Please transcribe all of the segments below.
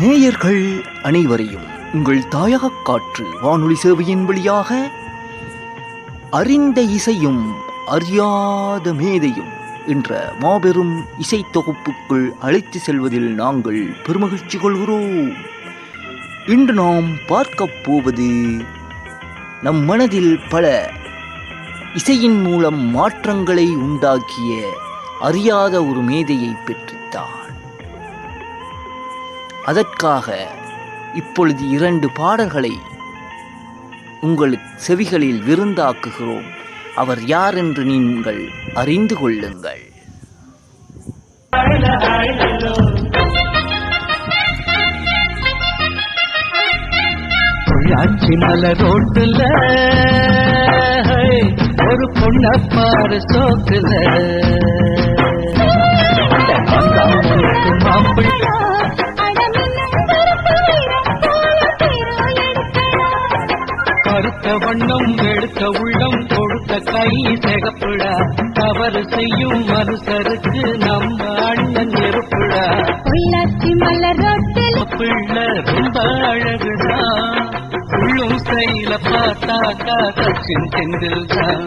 நேயர்கள் அனைவரையும் உங்கள் தாயக காற்று வானொலி சேவையின் வழியாக அறிந்த இசையும் அறியாத மேதையும் என்ற மாபெரும் இசை தொகுப்புக்குள் அழைத்து செல்வதில் நாங்கள் பெருமகிழ்ச்சி கொள்கிறோம். இன்று நாம் பார்க்கப் போவது நம் மனதில் பல இசையின் மூலம் மாற்றங்களை உண்டாக்கிய அறியாத ஒரு மேதையை பெற்று. அதற்காக இப்பொழுது இரண்டு பாடல்களை உங்களுக்கு செவிகளில் விருந்தாக்குகிறோம். அவர் யார் என்று நீங்கள் அறிந்து கொள்ளுங்கள். பொள்ளாச்சி மலை ரோட்டுல ஒரு பொண்ண பாரு சோக்குல மாப்பிள்ளை கருத்த வண்ணம் எடுத்த உள்ளம் கொடுத்த கை சிகப்புடா. தவறு செய்யும் மனுஷருக்கு நம்ம அண்ணன் நெருப்புடா. உள்ளாச்சி மலர் ரோட்டில் பிள்ளை ரொம்ப அழகுதான் உள்ளும் ஸ்டைல பார்த்தாக்கா சச்சின் டெண்டுல்கர்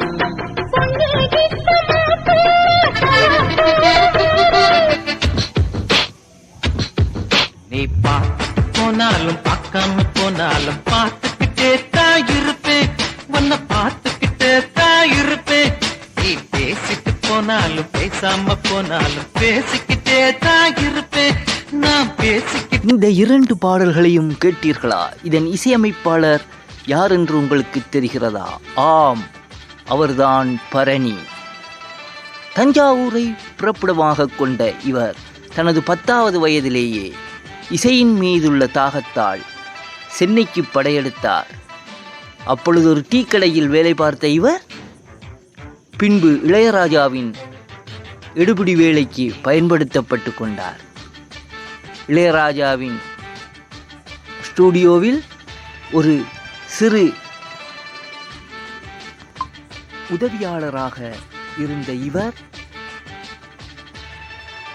நீ பார்த்து போனாலும் பார்க்காம போனாலும் பார்த்துக்கிட்டே தான் இருப்பேன் போனாலும் பேசாம போனாலும் பேசிக்கிட்டே தான் இருப்பேன். நான் பேசிக்கிட்டு இந்த இரண்டு பாடல்களையும் கேட்டீர்களா? இதன் இசையமைப்பாளர் யார் என்று உங்களுக்கு தெரிகிறதா? ஆம் அவர்தான் பரணி. தஞ்சாவூரை பிறப்பிடமாக கொண்ட இவர் தனது பத்தாவது வயதிலேயே இசையின் மீதுள்ள தாகத்தால் சென்னைக்கு படையெடுத்தார். அப்பொழுது ஒரு டீ கடையில் வேலை பார்த்த இவர் பின்பு இளையராஜாவின் எடுபிடி வேலைக்கு பயன்படுத்தப்பட்டு கொண்டார். இளையராஜாவின் ஸ்டூடியோவில் ஒரு சிறு உதவியாளராக இருந்த இவர்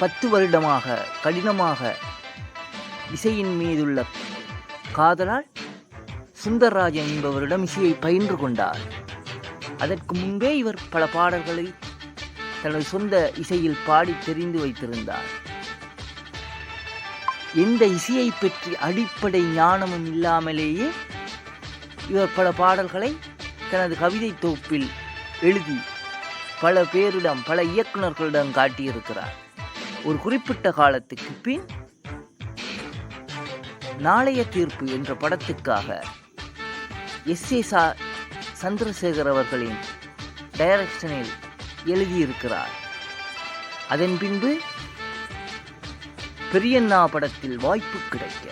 பத்து வருடமாக கடினமாக இசையின் மீதுள்ள காதலால் சுந்தரராஜன் என்பவரிடம் இசையை பயின்று கொண்டார். அதற்கு முன்பே இவர் பல பாடல்களை தனது சொந்த இசையில் பாடி தெரிந்து வைத்திருந்தார். எந்த இசையை பற்றி அடிப்படை ஞானமும் இல்லாமலேயே இவர் பல பாடல்களை தனது கவிதை தொகுப்பில் எழுதி பல பேரிடம் பல இயக்குனர்களிடம் காட்டியிருக்கிறார். ஒரு குறிப்பிட்ட காலத்துக்கு பின் நாளைய தீர்ப்பு என்ற படத்துக்காக எஸ் ஏ சா சந்திரசேகர் அவர்களின் டைரக்ஷனில் எழுதியிருக்கிறார். அதன் பின்பு பெரியண்ணா படத்தில் வாய்ப்பு கிடைக்க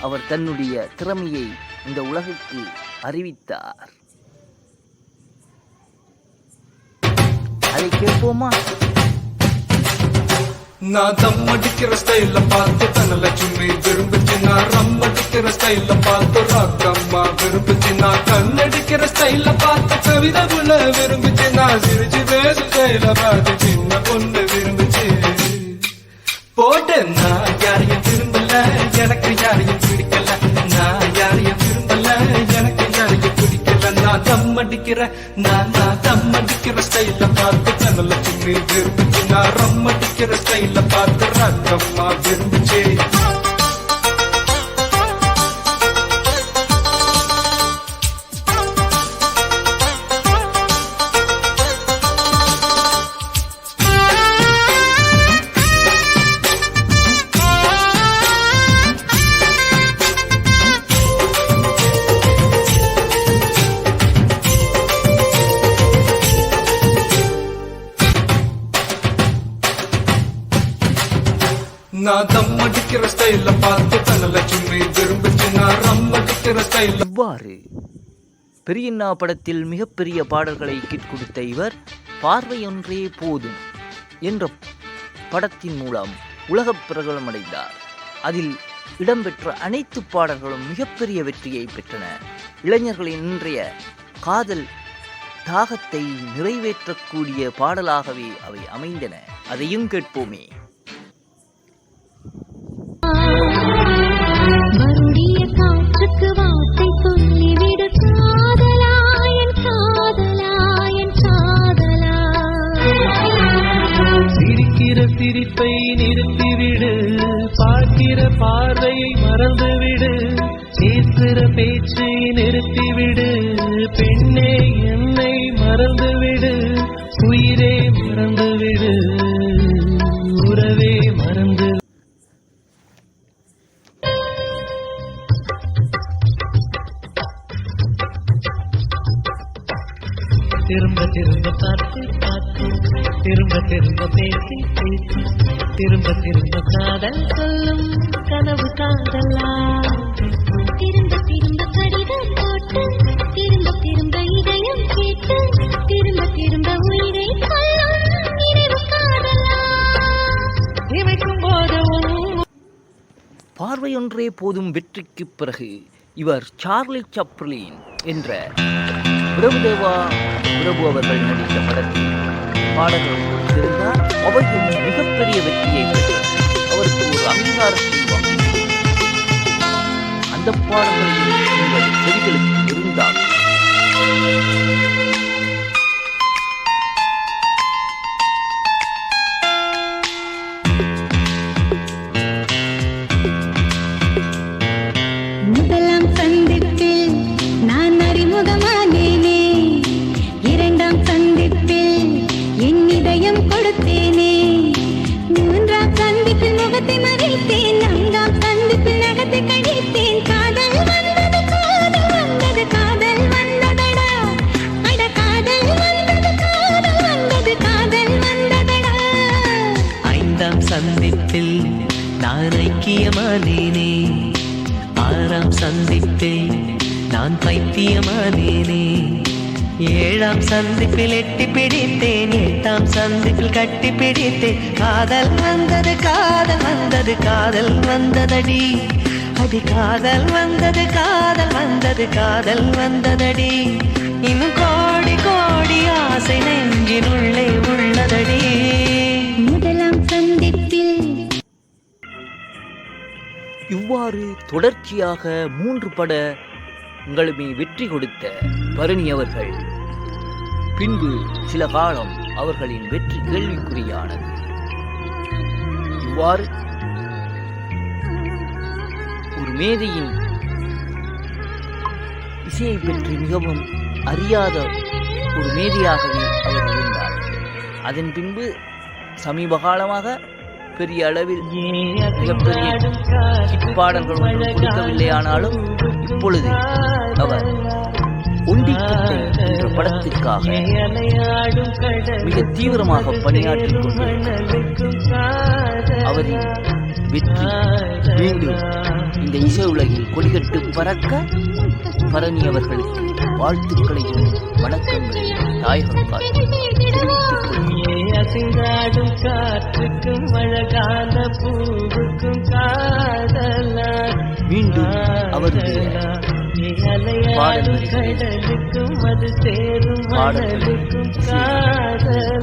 அவர் தன்னுடைய திறமையை இந்த உலகுக்கு அறிவித்தார். அதை கேட்போமா? நான் தம் அடிக்கிற ஸ்டைல பார்த்து தனல சும்மி விரும்புச்சு நான் கண்ணடிக்கிற ஸ்டைல பார்த்து ராக்கம்மா. விரும்பிச்சு நான் கண்ணடிக்கிற ஸ்டைல பார்த்து கவிதை புல விரும்புச்சு நான் சிரிச்சு பேசு ஸ்டைல பார்த்து சின்ன பொண்ணு விரும்பிச்சு. போட்டு நான் யாரையும் விரும்பல எனக்கு யாரையும் பிடிக்கல. நான் யாரையும் விரும்பல எனக்கு யாரையும் பிடிக்கல. நான் தம் அடிக்கிற நான் நான் தம் அடிக்கிற ஸ்டைல பார்த்து கண்ணல சின்ன விரும்பிச்சு நான் ரம் அடிக்கிற ஸ்டைல பார்த்து ராக்கம்மா விரும்புச்சு. இவ்வாறு பெரியண்ணா படத்தில் மிகப்பெரிய பாடல்களை கிட் கொடுத்த இவர் பார்வையொன்றே போதும் என்ற படத்தின் மூலம் உலகப் பிரபலமடைந்தார். அதில் இடம்பெற்ற அனைத்து பாடல்களும் மிகப்பெரிய வெற்றியை பெற்றன. இளைஞர்களின் இன்றைய காதல் தாகத்தை நிறைவேற்றக்கூடிய பாடலாகவே அவை அமைந்தன. அதையும் கேட்போமே. பார்க்கிற பார்வையை மறந்துவிடு. பேசுற பேச்சை நிறுத்திவிடு. பெண்ணே என்னை மறந்துவிடு. உயிரே மறந்துவிடு. திரும்ப திரும்ப பார்த்து பார்த்து திரும்ப திரும்ப பேசி பேசி திரும்ப திரும்ப காதல் சொல்லும் கனவு காதலா திரும்ப திரும்ப கடிதம் போட்டு திரும்ப திரும்ப இதயம் கேட்டு திரும்ப திரும்ப உயிரை பார்வையொன்றே போதும் வெற்றிக்குப் பிறகு. இவர் சார்லி சப்ளின் என்ற பிரபுதேவா பிரபு அவர்கள் நடித்த படத்தில் பாடல்கள் கொடுத்திருந்தார். அவையும் மிகப்பெரிய வெற்றியை பெற்று அவருக்கு ஒரு அங்கீகாரத்தை வாங்கினார் அந்த பாடல்களையும் உங்கள் செவிகளுக்கு இருந்தால் ஐக்கியமானேனே ஆறாம் சந்திப்பேன் நான் பைத்தியமானேனே. ஏழாம் சந்திப்பில் எட்டி பிடித்தேன் எட்டாம் சந்திப்பில் கட்டி பிடித்தேன். காதல் வந்தது காதல் வந்தது காதல் வந்ததடி. அடி காதல் வந்தது காதல் வந்தது காதல் வந்ததடி. இன்னும் கோடி கோடி ஆசை நெஞ்சினுள்ளே உள்ளதடி. இவ்வாறு தொடர்ச்சியாக மூன்று பட உங்களுமே வெற்றி கொடுத்த பரணி அவர்கள். பின்பு சில காலம் அவர்களின் வெற்றி கேள்விக்குறியானது. இவ்வாறு ஒரு மேதையின் இசையை பற்றி மிகவும் அறியாத ஒரு மேதையாகவே அவர் இருந்தார். அதன் பின்பு சமீப காலமாக பெரிய அளவில் மிகப்பெரிய ஹிட் பாடல்கள் ஒன்றும் கொடுக்கவில்லையானாலும் இப்பொழுது அவர் ஒண்டிக்கிட்டை என்ற படத்திற்காக மிக தீவிரமாக பணியாற்றிக் கொண்டிருக்கிறார். அவரின் வெற்றி மீண்டும் இந்த இசை உலகில் கொடிகட்டு பறக்க பரணி அவர்களுக்கு வாழ்த்துக்களையும் வணக்கங்களையும் தாயகம் காட்டி அசைந்தாடும் காற்றுக்கும் அழகான பூவுக்கும் காதலா மீண்டும் அலையாடும் கடலுக்கும் அது சேரும் மணலுக்கும் காதலா.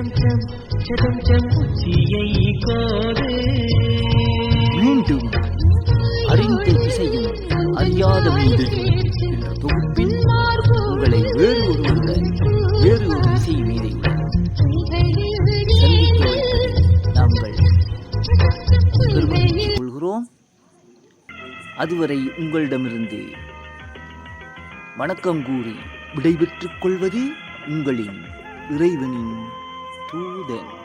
சடம் சம் சடம் சம் உச்சியை கோது மீண்டும் அறிந்த இசையும் அறியாத மீண்டும் என்ற தொகுப்பில் உங்களை வேறு ஒரு ஒருவருடன் வேறு ஒரு இசை மீது நாங்கள் கொள்கிறோம். அதுவரை உங்களிடமிருந்து வணக்கம் கூறி விடைபெற்றுக் கொள்வது உங்களின் இறைவனின் to them.